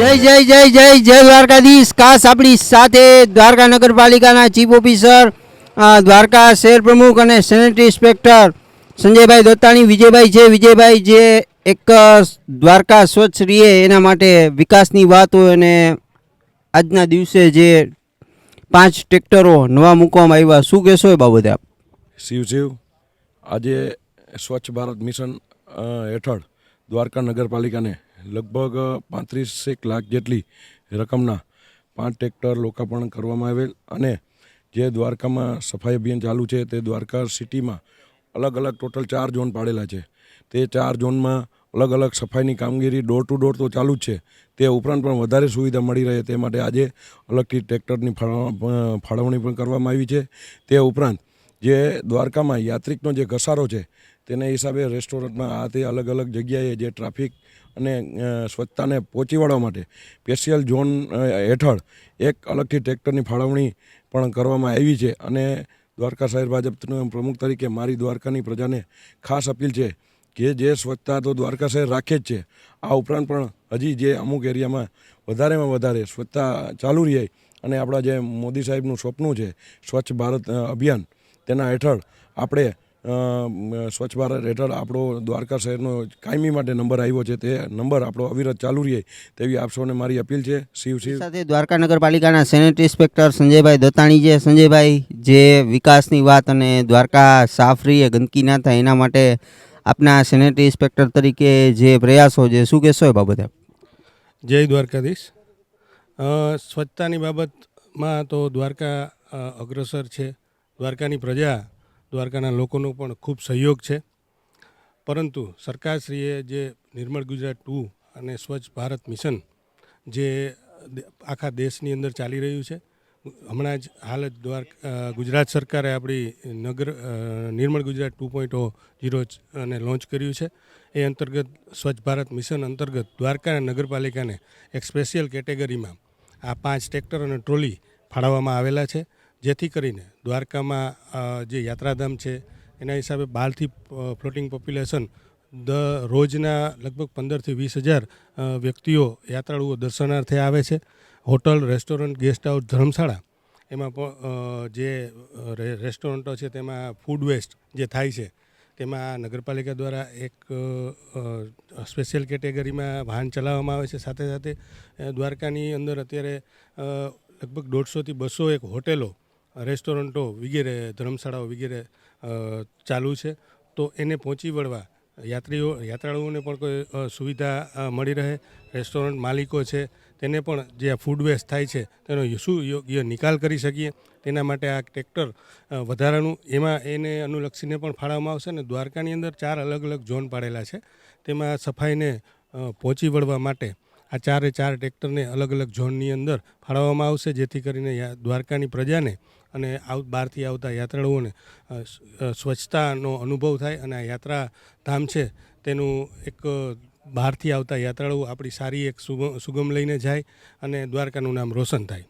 જય જય જય જય જય દ્વારકાધીશ. ખાસ આપણી સાથે દ્વારકા નગરપાલિકાના ચીફ ઓફિસર દ્વારકા શહેર પ્રમુખ અને સેનેટરી ઇન્સ્પેક્ટર સંજયભાઈ દત્તાણી, વિજયભાઈ છે. વિજયભાઈ, જે એક દ્વારકા સ્વચ્છ રહીએ એના માટે વિકાસની વાત હોય અને આજના દિવસે જે પાંચ ટ્રેક્ટરો નવા મૂકવામાં આવ્યા. શું કહેશો એ બાબતે આપ? શિવ શિવ આજે સ્વચ્છ ભારત મિશન હેઠળ દ્વારકા નગરપાલિકાને લગભગ પાંત્રીસેક લાખ જેટલી રકમના પાંચ ટ્રેક્ટર લોકાર્પણ કરવામાં આવેલ અને જે દ્વારકામાં સફાઈ અભિયાન ચાલુ છે તે દ્વારકા સિટીમાં અલગ અલગ ટોટલ ચાર ઝોન પાડેલા છે. તે ચાર ઝોનમાં અલગ અલગ સફાઈની કામગીરી ડોર ટુ ડોર તો ચાલુ જ છે. તે ઉપરાંત પણ વધારે સુવિધા મળી રહે તે માટે આજે અલગથી ટ્રેક્ટરની ફાળવ- ફાળવણી પણ કરવામાં આવી છે. તે ઉપરાંત જે દ્વારકામાં યાત્રિકનો જે ઘસારો છે, તેને હિસાબે રેસ્ટોરન્ટમાં આ તે અલગ અલગ જગ્યાએ જે ટ્રાફિક અને સ્વચ્છતાને પહોંચી વળવા માટે સ્પેશિયલ ઝોન હેઠળ એક અલગથી ટ્રેક્ટરની ફાળવણી પણ કરવામાં આવી છે. અને દ્વારકા શહેર ભાજપના પ્રમુખ તરીકે મારી દ્વારકાની પ્રજાને ખાસ અપીલ છે કે જે સ્વચ્છતા તો દ્વારકા શહેર રાખે જ છે. આ ઉપરાંત પણ હજી જે અમુક એરિયામાં વધારેમાં વધારે સ્વચ્છતા ચાલુ રહે અને આપણા જે મોદી સાહેબનું સ્વપ્ન છે સ્વચ્છ ભારત અભિયાન તેના હેઠળ આપણે સ્વચ્છ ભારત હેઠળ આપણો દ્વારકા શહેરનો કાયમી માટે નંબર આવ્યો છે તે નંબર આપણો અવિરત ચાલુ રહે તેવી આપ સૌને મારી અપીલ છે. શિવ શિવ. સાથે દ્વારકા નગરપાલિકાના સેનેટરી ઇન્સ્પેક્ટર સંજયભાઈ દત્તાણી છે. સંજયભાઈ જે વિકાસની વાત અને દ્વારકા સાફ રહીએ ગંદકી ના થાય એના માટે આપના સેનેટરી ઇન્સ્પેક્ટર તરીકે જે પ્રયાસો છે શું કહેશો એ બાબતે જય દ્વારકાધીશ. સ્વચ્છતાની બાબતમાં તો દ્વારકા અગ્રસર છે. દ્વારકાની પ્રજા દ્વારકાના લોકોનો પણ ખૂબ સહયોગ છે. પરંતુ સરકારશ્રીએ જે નિર્મળ ગુજરાત ટુ અને સ્વચ્છ ભારત મિશન જે આખા દેશની અંદર ચાલી રહ્યું છે, હમણાં જ હાલ જ દ્વારકા ગુજરાત સરકારે આપણી નગર Nirmal Gujarat two point O zero અને લોન્ચ કર્યું છે. એ અંતર્ગત સ્વચ્છ ભારત મિશન અંતર્ગત દ્વારકા નગરપાલિકાને એક સ્પેશિયલ કેટેગરીમાં આ પાંચ ટ્રેક્ટર અને ટ્રોલી ફાળવવામાં આવેલા છે. જેથી કરીને દ્વારકામાં જે યાત્રાધામ છે, એના હિસાબે બહારથી ફ્લોટિંગ પોપ્યુલેશન દ, રોજના લગભગ પંદરથી વીસ હજાર વ્યક્તિઓ યાત્રાળુઓ દર્શનાર્થે આવે છે. હોટલ, રેસ્ટોરન્ટ ગેસ્ટ હાઉસ ધર્મશાળા, એમાં પણ જે રેસ્ટોરન્ટો છે તેમાં ફૂડ વેસ્ટ જે થાય છે, તેમાં નગરપાલિકા દ્વારા એક સ્પેશિયલ કેટેગરીમાં વાહન ચલાવવામાં આવે છે. સાથે સાથે દ્વારકાની અંદર અત્યારે લગભગ દોઢસોથી બસો એક હોટેલો રેસ્ટોરન્ટો વગેરે, ધર્મશાળાઓ વગેરે ચાલુ છે. તો એને પહોંચી વળવા યાત્રીઓ, યાત્રાળુઓને પણ કોઈ સુવિધા મળી રહે. રેસ્ટોરન્ટ માલિકો છે, તેને પણ જે ફૂડ વેસ્ટ થાય છે, તેનો શું યોગ્ય નિકાલ કરી શકીએ? તેના માટે આ ટ્રેક્ટર વધારાનું, એમાં એને અનુલક્ષીને પણ ફાળવવામાં આવશે અને દ્વારકાની અંદર ચાર અલગ અલગ ઝોન પાડેલા છે. તેમાં સફાઈને પહોંચી વળવા માટે આ ચારે ચાર ટ્રેક્ટરને અલગ અલગ ઝોનની અંદર ફાળવવામાં આવશે, જેથી કરીને દ્વારકાની પ્રજાને અને આવ, બહારથી આવતા યાત્રાળુઓને સ્વચ્છતાનો અનુભવ થાય અને આ યાત્રા ધામ છે તેનું એક બહારથી આવતા યાત્રાળુઓ આપણી સારી એક સુગમ લઈને જાય અને દ્વારકાનું નામ રોશન થાય.